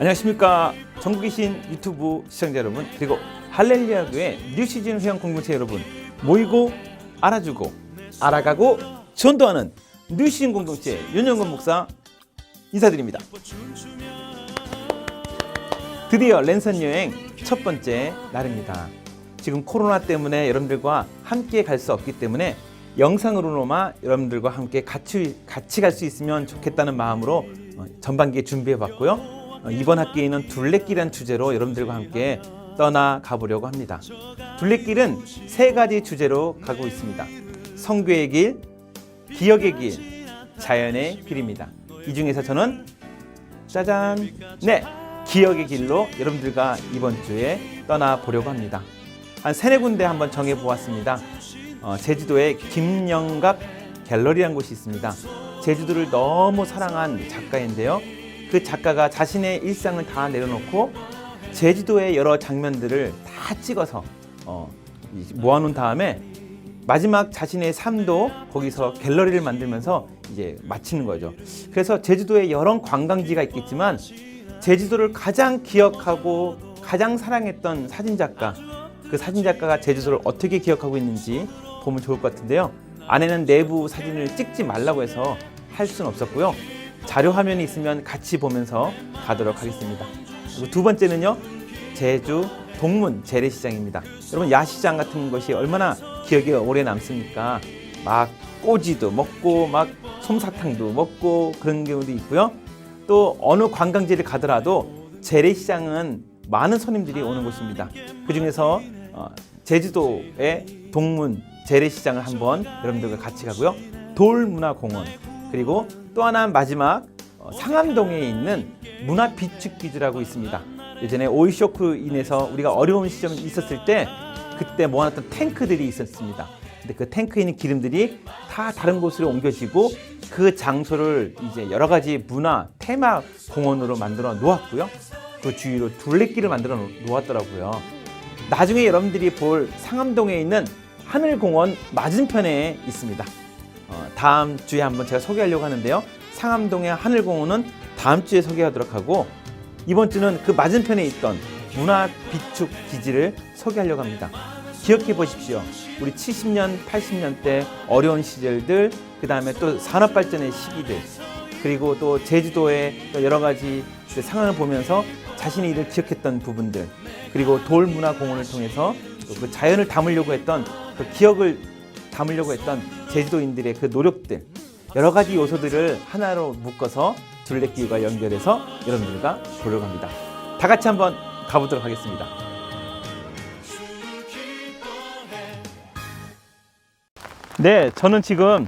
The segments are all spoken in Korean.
안녕하십니까. 전국에 계신 유튜브 시청자 여러분 그리고 할렐루야 교회 뉴 시즌 회원 공동체 여러분 모이고 알아주고 알아가고 전도하는 뉴 시즌 공동체 윤영건 목사 인사드립니다. 드디어 랜선 여행 첫 번째 날입니다. 지금 코로나 때문에 여러분들과 함께 갈 수 없기 때문에 영상으로나마 여러분들과 함께 같이 같이 갈 수 있으면 좋겠다는 마음으로 어, 전반기에 준비해 봤고요. 어, 이번 학기에는 둘레길이라는 주제로 여러분들과 함께 떠나 가 보려고 합니다. 둘레길은 세 가지 주제로 가고 있습니다. 성교의 길, 기억의 길, 자연의 길입니다. 이 중에서 저는 짜잔, 네, 기억의 길로 여러분들과 이번 주에 떠나 보려고 합니다. 한 세네 군데 한번 정해 보았습니다. 어, 제주도에 김영갑 갤러리라는 곳이 있습니다. 제주도를 너무 사랑한 작가인데요. 그 작가가 자신의 일상을 다 내려놓고 제주도의 여러 장면들을 다 찍어서 어, 이- 모아놓은 다음에 마지막 자신의 삶도 거기서 갤러리를 만들면서 이제 마치는 거죠. 그래서 제주도에 여러 관광지가 있겠지만 제주도를 가장 기억하고 가장 사랑했던 사진 작가 그 사진 작가가 제주도를 어떻게 기억하고 있는지 보면 좋을 것 같은데요. 안에는 내부 사진을 찍지 말라고 해서 할 수는 없었고요. 자료 화면이 있으면 같이 보면서 가도록 하겠습니다. 그리고 두 번째는요. 제주 동문 재래시장입니다. 여러분 야시장 같은 것이 얼마나 기억에 오래 남습니까? 막 꼬지도 먹고 막 솜사탕도 먹고 그런 경우도 있고요. 또 어느 관광지를 가더라도 재래시장은 많은 손님들이 오는 곳입니다. 그 중에서 어, 제주도의 동문 재래시장을 한번 여러분들과 같이 가고요. 돌문화공원 그리고 또 하나 마지막 어, 상암동에 있는 문화 비축기지라고 있습니다. 예전에 오일 쇼크로 인해서 우리가 어려운 시점이 있었을 때 그때 모아놨던 탱크들이 있었습니다. 근데 그 탱크에 있는 기름들이 다 다른 곳으로 옮겨지고 그 장소를 이제 여러 가지 문화 테마 공원으로 만들어 놓았고요. 그 주위로 둘레길을 만들어 놓았더라고요. 나중에 여러분들이 볼 상암동에 있는 하늘공원 맞은편에 있습니다. 어, 다음 주에 한번 제가 소개하려고 하는데요. 상암동의 하늘공원은 다음 주에 소개하도록 하고 이번 주는 그 맞은편에 있던 문화 비축 기지를 소개하려고 합니다. 기억해 보십시오. 우리 70년, 80년 대 어려운 시절들, 그 다음에 또 산업 발전의 시기들, 그리고 또 제주도의 또 여러 가지 그 상황을 보면서 자신의 일을 기억했던 부분들, 그리고 돌문화공원을 통해서 또그 자연을 담으려고 했던 그 기억을 담으려고 했던 제주도인들의 그 노력들, 여러 가지 요소들을 하나로 묶어서 둘레길과 연결해서 여러분들과 보려고 합니다. 다 같이 한번 가보도록 하겠습니다. 네, 저는 지금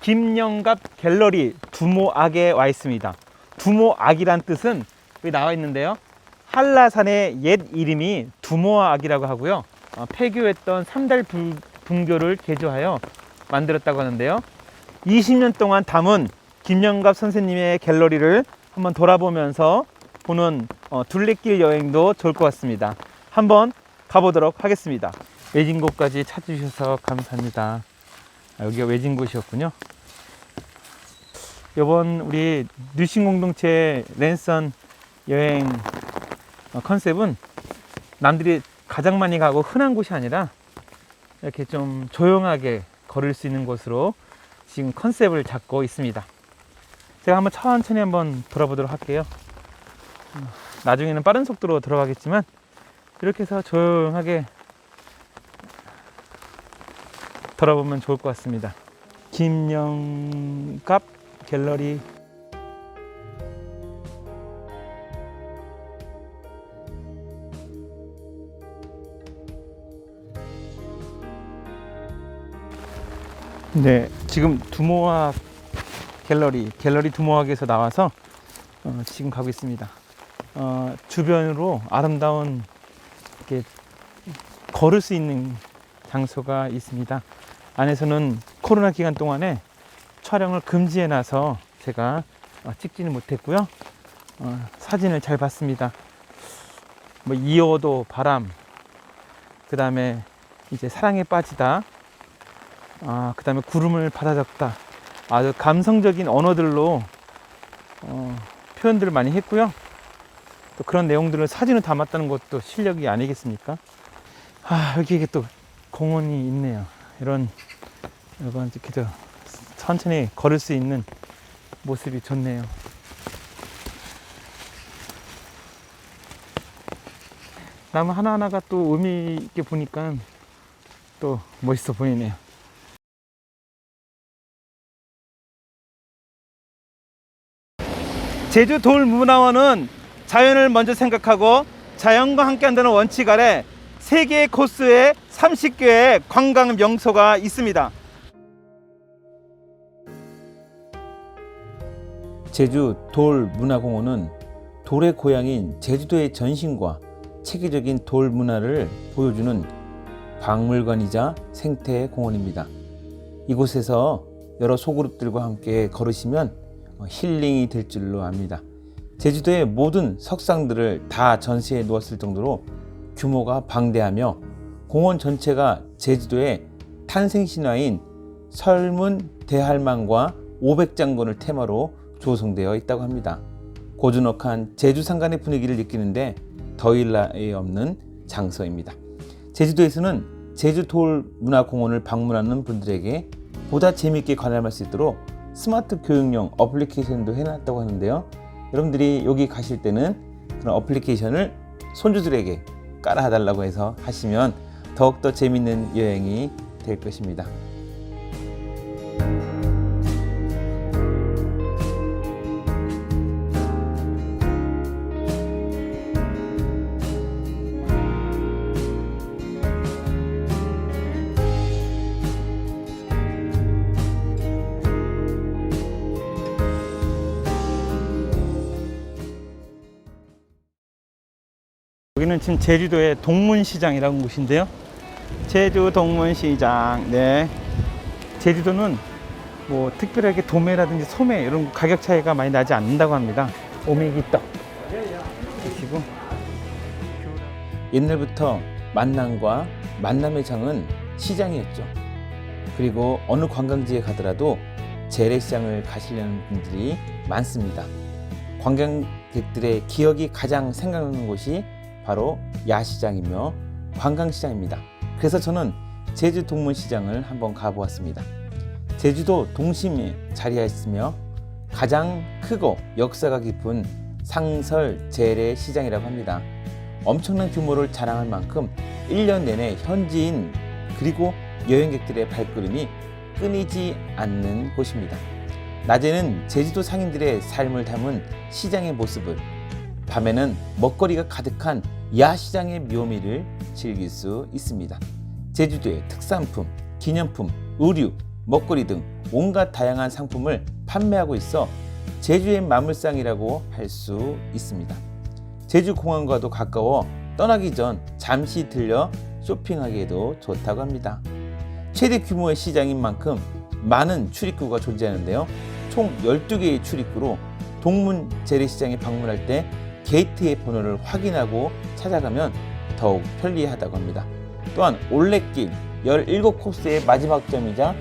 김영갑 갤러리 두모악에 와 있습니다. 두모악이란 뜻은 여기 나와 있는데요. 한라산의 옛 이름이 두모악이라고 하고요. 어, 폐교했던 삼달 불- 분교를 개조하여 만들었다고 하는데요. 20년 동안 담은 김영갑 선생님의 갤러리를 한번 돌아보면서 보는 어, 둘레길 여행도 좋을 것 같습니다. 한번 가보도록 하겠습니다. 외진 곳까지 찾으셔서 감사합니다. 아, 여기가 외진 곳이었군요. 이번 우리 뉴신 공동체 랜선 여행 어, 컨셉은 남들이 가장 많이 가고 흔한 곳이 아니라 이렇게 좀 조용하게 걸을 수 있는 곳으로 지금 컨셉을 잡고 있습니다. 제가 한번 천천히 한번 돌아보도록 할게요. 음, 나중에는 빠른 속도로 들어가겠지만 이렇게 해서 조용하게 돌아보면 좋을 것 같습니다. 김영갑 갤러리 네, 지금 두모학 갤러리, 갤러리 두모학에서 나와서 어, 지금 가고 있습니다. 어, 주변으로 아름다운 이렇게 걸을 수 있는 장소가 있습니다. 안에서는 코로나 기간 동안에 촬영을 금지해 놔서 제가 어, 찍지는 못했고요. 어, 사진을 잘 봤습니다. 뭐 이어도 바람, 그 다음에 이제 사랑에 빠지다, 아, 그 다음에 구름을 받아 적다. 아주 감성적인 언어들로 어, 표현들을 많이 했고요. 또 그런 내용들을 사진을 담았다는 것도 실력이 아니겠습니까? 아, 여기 이게 또 공원이 있네요. 이런, 이건 이렇게 저 천천히 걸을 수 있는 모습이 좋네요. 나무 하나하나가 또 의미 있게 보니까 또 멋있어 보이네요. 제주 돌문화원은 자연을 먼저 생각하고 자연과 함께 한다는 원칙 아래 세개의 코스에 30개의 관광 명소가 있습니다. 제주 돌문화공원은 돌의 고향인 제주도의 전신과 체계적인 돌 문화를 보여주는 박물관이자 생태 공원입니다. 이곳에서 여러 소그룹들과 함께 걸으시면 힐링이 될 줄로 압니다. 제주도의 모든 석상들을 다 전시해 놓았을 정도로 규모가 방대하며 공원 전체가 제주도의 탄생 신화인 설문 대할망과 500장군을 테마로 조성되어 있다고 합니다. 고즈넉한 제주 산간의 분위기를 느끼는데 더일 나위 없는 장소입니다. 제주도에서는 제주돌 문화공원을 방문하는 분들에게 보다 재미있게 관람할 수 있도록 스마트 교육용 어플리케이션도 해놨다고 하는데요. 여러분들이 여기 가실 때는 그런 어플리케이션을 손주들에게 깔아달라고 해서 하시면 더욱더 재밌는 여행이 될 것입니다. 여기는 지금 제주도의 동문시장이라는 곳인데요. 제주 동문시장. 네. 제주도는 뭐 특별하게 도매라든지 소매 이런 가격 차이가 많이 나지 않는다고 합니다. 오메기 떡 드시고 옛날부터 만남과 만남의 장은 시장이었죠. 그리고 어느 관광지에 가더라도 재래시장을 가시려는 분들이 많습니다. 관광객들의 기억이 가장 생각나는 곳이 바로 야시장이며 관광시장입니다. 그래서 저는 제주 동문시장을 한번 가보았습니다. 제주도 동심에 자리하였으며 가장 크고 역사가 깊은 상설 재래 시장이라고 합니다. 엄청난 규모를 자랑할 만큼 1년 내내 현지인 그리고 여행객들의 발걸음이 끊이지 않는 곳입니다. 낮에는 제주도 상인들의 삶을 담은 시장의 모습을 밤에는 먹거리가 가득한 야시장의 묘미를 즐길 수 있습니다. 제주도의 특산품, 기념품, 의류, 먹거리 등 온갖 다양한 상품을 판매하고 있어 제주의 마물상이라고 할 수 있습니다. 제주 공항과도 가까워 떠나기 전 잠시 들려 쇼핑하기에도 좋다고 합니다. 최대 규모의 시장인 만큼 많은 출입구가 존재하는데요. 총 12개의 출입구로 동문 재래시장에 방문할 때 게이트의 번호를 확인하고 찾아가면 더욱 편리하다고 합니다. 또한 올레길 17코스의 마지막 점이자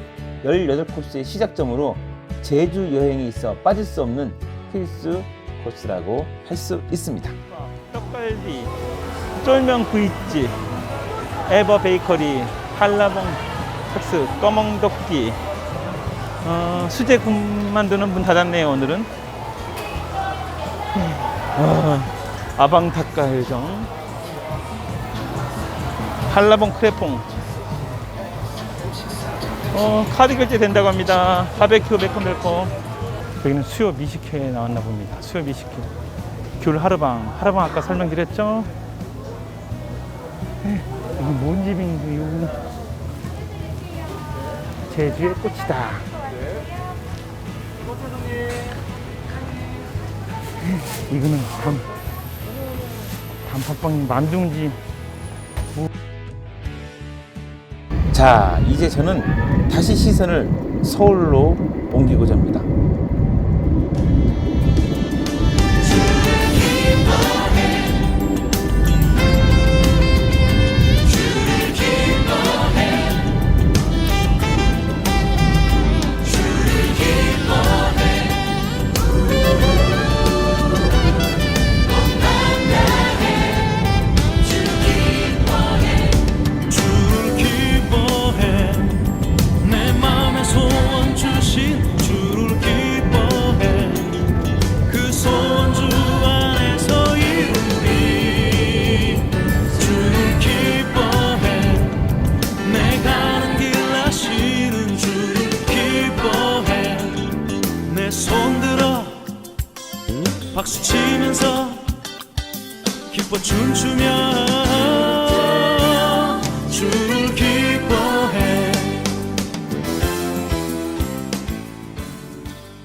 18코스의 시작점으로 제주 여행에 있어 빠질 수 없는 필수 코스라고 할 수 있습니다. 떡갈비, 쫄면 구이집, 에버 베이커리, 한라봉 탁스, 꺼멍도끼, 어, 수제 국 만드는 문 닫았네요 오늘은. 아, 아방 닭갈정. 한라봉 크레퐁. 어, 카드 결제 된다고 합니다. 바베큐 매콤달콤 여기는 수요 미식회에 나왔나 봅니다. 수요 미식회. 귤 하르방. 하르방 아까 설명드렸죠? 에, 여기 뭔 집인가요 제주의 꽃이다 이거는 담 단팥빵 만둥지. 자 이제 저는 다시 시선을 서울로 옮기고자 합니다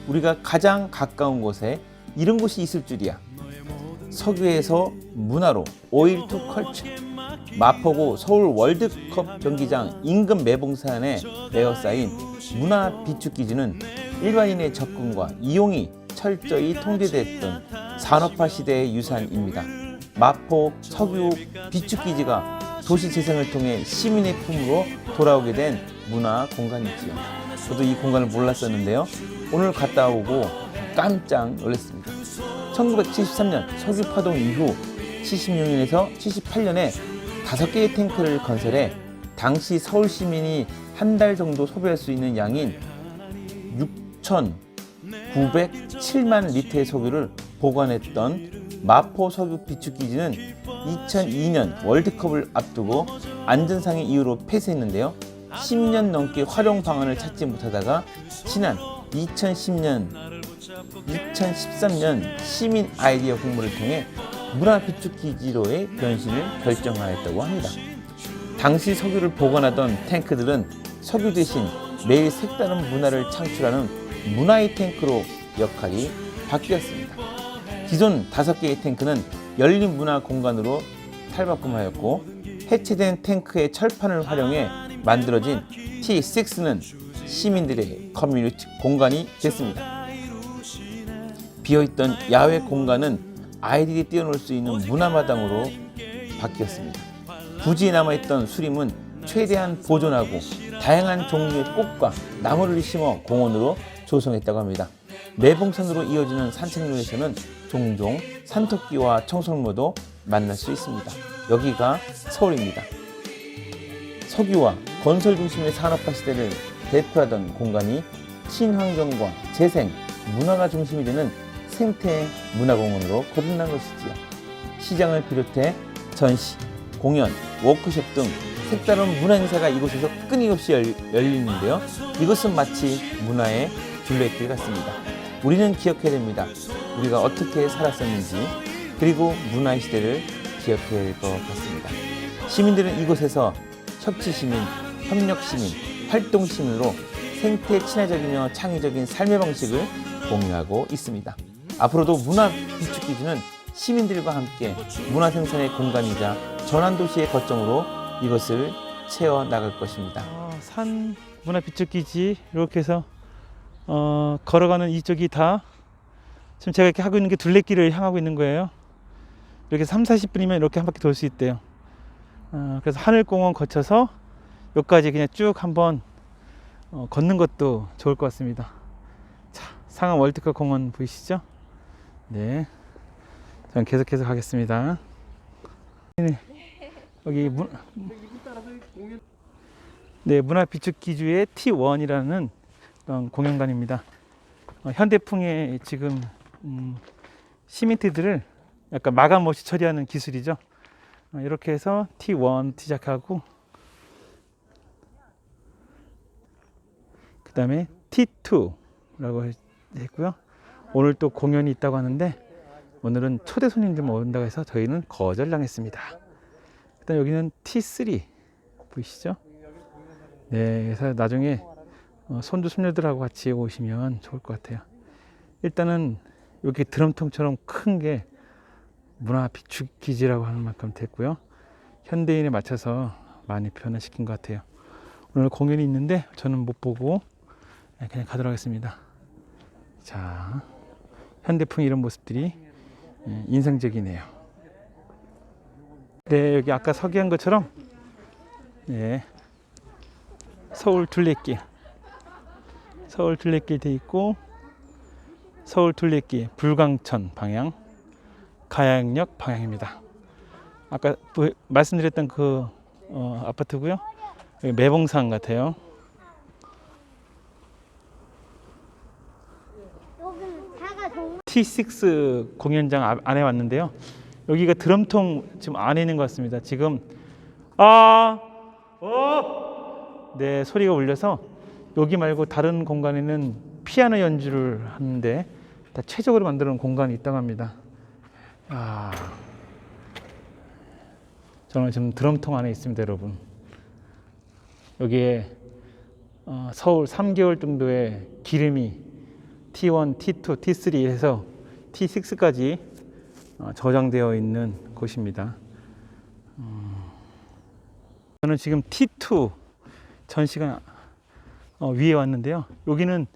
우리가 가장 가까운 곳에 이런 곳이 있을 줄이야. 석유에서 문화로 오일 투 컬처 마포구 서울 월드컵 경기장 인근 매봉산에 에어싸인 문화 비축기지는 일반인의 접근과 이용이 철저히 통제됐던 산업화 시대의 유산입니다. 마포 석유 비축기지가 도시 재생을 통해 시민의 품으로 돌아오게 된 문화 공간이지요. 저도 이 공간을 몰랐었는데요. 오늘 갔다 오고 깜짝 놀랐습니다. 1973년 석유 파동 이후 76년에서 78년에 다섯 개의 탱크를 건설해 당시 서울 시민이 한 달 정도 소비할 수 있는 양인 6,907만 리터의 석유를 보관했던 마포 석유 비축기지는 2002년 월드컵을 앞두고 안전상의 이유로 폐쇄했는데요. 10년 넘게 활용 방안을 찾지 못하다가 지난 2010년 2013년 시민 아이디어 공모를 통해 문화 비축 기지로의 변신을 결정하였다고 합니다. 당시 석유를 보관하던 탱크들은 석유 대신 매일 색다른 문화를 창출하는 문화의 탱크로 역할이 바뀌었습니다. 기존 다섯 개의 탱크는 열린 문화 공간으로 탈바꿈하였고 해체된 탱크의 철판을 활용해 만들어진 T6는 시민들의 커뮤니티 공간이 됐습니다. 비어있던 야외 공간은 아이들이 뛰어놀 수 있는 문화마당으로 바뀌었습니다. 부지에 남아있던 수림은 최대한 보존하고 다양한 종류의 꽃과 나무를 심어 공원으로 조성했다고 합니다. 매봉산으로 이어지는 산책로에서는 종종 산토끼와 청설모도 만날 수 있습니다. 여기가 서울입니다. 석유와 건설 중심의 산업화 시대를 대표하던 공간이 친환경과 재생, 문화가 중심이 되는 생태 문화공원으로 거듭난 것이지요. 시장을 비롯해 전시, 공연, 워크숍 등 색다른 문화 행사가 이곳에서 끊임없이 열, 열리는데요. 이것은 마치 문화의 둘레길 같습니다. 우리는 기억해야 됩니다. 우리가 어떻게 살았었는지 그리고 문화의 시대를 기억해야 될 것 같습니다. 시민들은 이곳에서 협치 시민, 협력 시민, 활동 시민으로 생태 친화적이며 창의적인 삶의 방식을 공유하고 있습니다. 앞으로도 문화 비축기지는 시민들과 함께 문화 생산의 공간이자 전환 도시의 거점으로 이것을 채워 나갈 것입니다. 어, 산 문화 비축기지 이렇게 해서 어, 걸어가는 이쪽이 다 지금 제가 이렇게 하고 있는 게 둘레길을 향하고 있는 거예요. 이렇게 3, 40분이면 이렇게 한 바퀴 돌 수 있대요. 어, 그래서 하늘공원 거쳐서 여기까지 그냥 쭉 한번 어, 걷는 것도 좋을 것 같습니다. 자, 상암 월드컵 공원 보이시죠? 네. 저는 계속해서 가겠습니다. 네. 여기 문, 네, 문화 비축 기주의 T1이라는 그런 공연관입니다. 어, 현대풍의 지금 음, 시멘트들을 약간 마감 없이 처리하는 기술이죠. 어, 이렇게 해서 T1 시작하고 그 다음에 T2라고 했고요. 오늘 또 공연이 있다고 하는데 오늘은 초대 손님들만 온다고 해서 저희는 거절당했습니다. 일단 여기는 T3 보이시죠? 네, 그래서 나중에 어, 손주 손녀들하고 같이 오시면 좋을 것 같아요. 일단은 여기 드럼통처럼 큰 게 문화 비축 기지라고 하는 만큼 됐고요. 현대인에 맞춰서 많이 변화시킨 것 같아요. 오늘 공연이 있는데 저는 못 보고 네, 그냥 가도록 하겠습니다. 자, 현대풍 이런 모습들이 예, 인상적이네요. 네, 여기 아까 서기한 것처럼 예, 서울 둘레길 서울 둘레길 돼 있고 서울 둘레길 불광천 방향 가양역 방향입니다. 아까 보- 말씀드렸던 그 어, 아파트고요. 매봉산 같아요. 여기는 차가 정말 T6 공연장 앞- 안에 왔는데요. 여기가 드럼통 지금 안에 있는 것 같습니다. 지금 아, 어, 네 소리가 울려서 여기 말고 다른 공간에는 피아노 연주를 하는데 다 최적으로 만드는 공간이 있다고 합니다. 아, 저는 지금 드럼통 안에 있습니다, 여러분. 여기에 어, 서울 3개월 정도의 기름이 T1, T2, T3 해서 T6까지 어, 저장되어 있는 곳입니다. 음, 저는 지금 T2 전시가 어, 위에 왔는데요. 여기는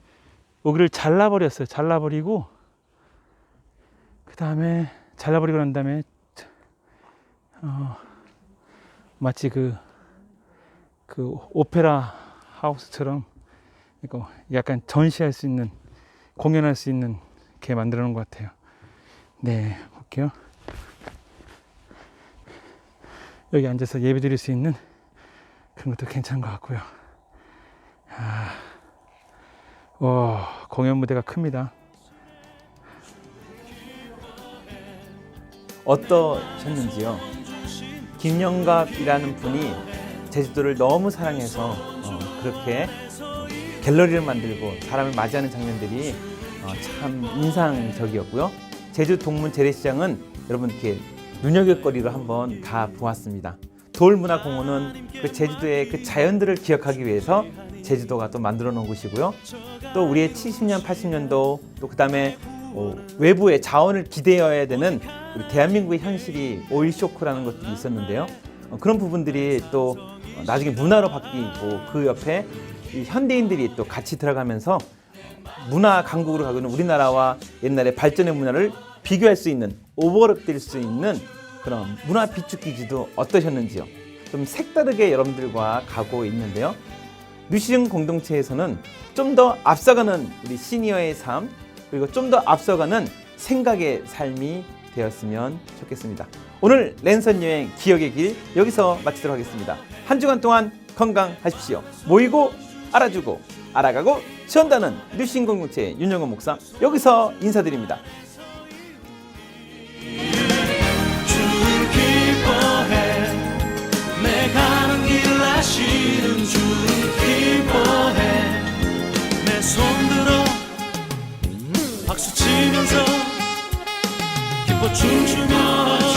여기를 잘라버렸어요. 잘라버리고 그 다음에 잘라버리고 난 다음에 어, 마치 그, 그 오페라 하우스처럼 이거 약간 전시할 수 있는 공연할 수 있는 게 만들어 놓은 것 같아요. 네, 볼게요. 여기 앉아서 예배 드릴 수 있는 그런 것도 괜찮은 것 같고요. 아, 와, 공연 무대가 큽니다. 어떠셨는지요? 김영갑이라는 분이 제주도를 너무 사랑해서 어, 그렇게 갤러리를 만들고 사람을 맞이하는 장면들이 어, 참 인상적이었고요. 제주 동문 재래시장은 여러분 이렇게 눈여겨거리로 한번 다 보았습니다. 돌문화공원은 그 제주도의 그 자연들을 기억하기 위해서 제주도가 또 만들어 놓은 곳이고요. 또 우리의 70년, 80년도 또 그다음에 어, 외부의 자원을 기대어야 되는 우리 대한민국의 현실이 오일 쇼크라는 것들이 있었는데요. 어, 그런 부분들이 또 어, 나중에 문화로 바뀌고 그 옆에 이 현대인들이 또 같이 들어가면서 문화 강국으로 가고 있는 우리나라와 옛날의 발전의 문화를 비교할 수 있는 오버랩 될 수 있는 그런 문화 비축기지도 어떠셨는지요? 좀 색다르게 여러분들과 가고 있는데요. 뉴시즌 공동체에서는 좀 더 앞서가는 우리 시니어의 삶 그리고 좀 더 앞서가는 생각의 삶이 되었으면 좋겠습니다. 오늘 랜선 여행 기억의 길 여기서 마치도록 하겠습니다. 한 주간 동안 건강하십시오. 모이고 알아주고 알아가고 지원다는 뉴신 공동체 윤영원 목사 여기서 인사드립니다. 길 아시는 주를 기뻐해. 내 손들어 박수 치면서 기뻐 춤추며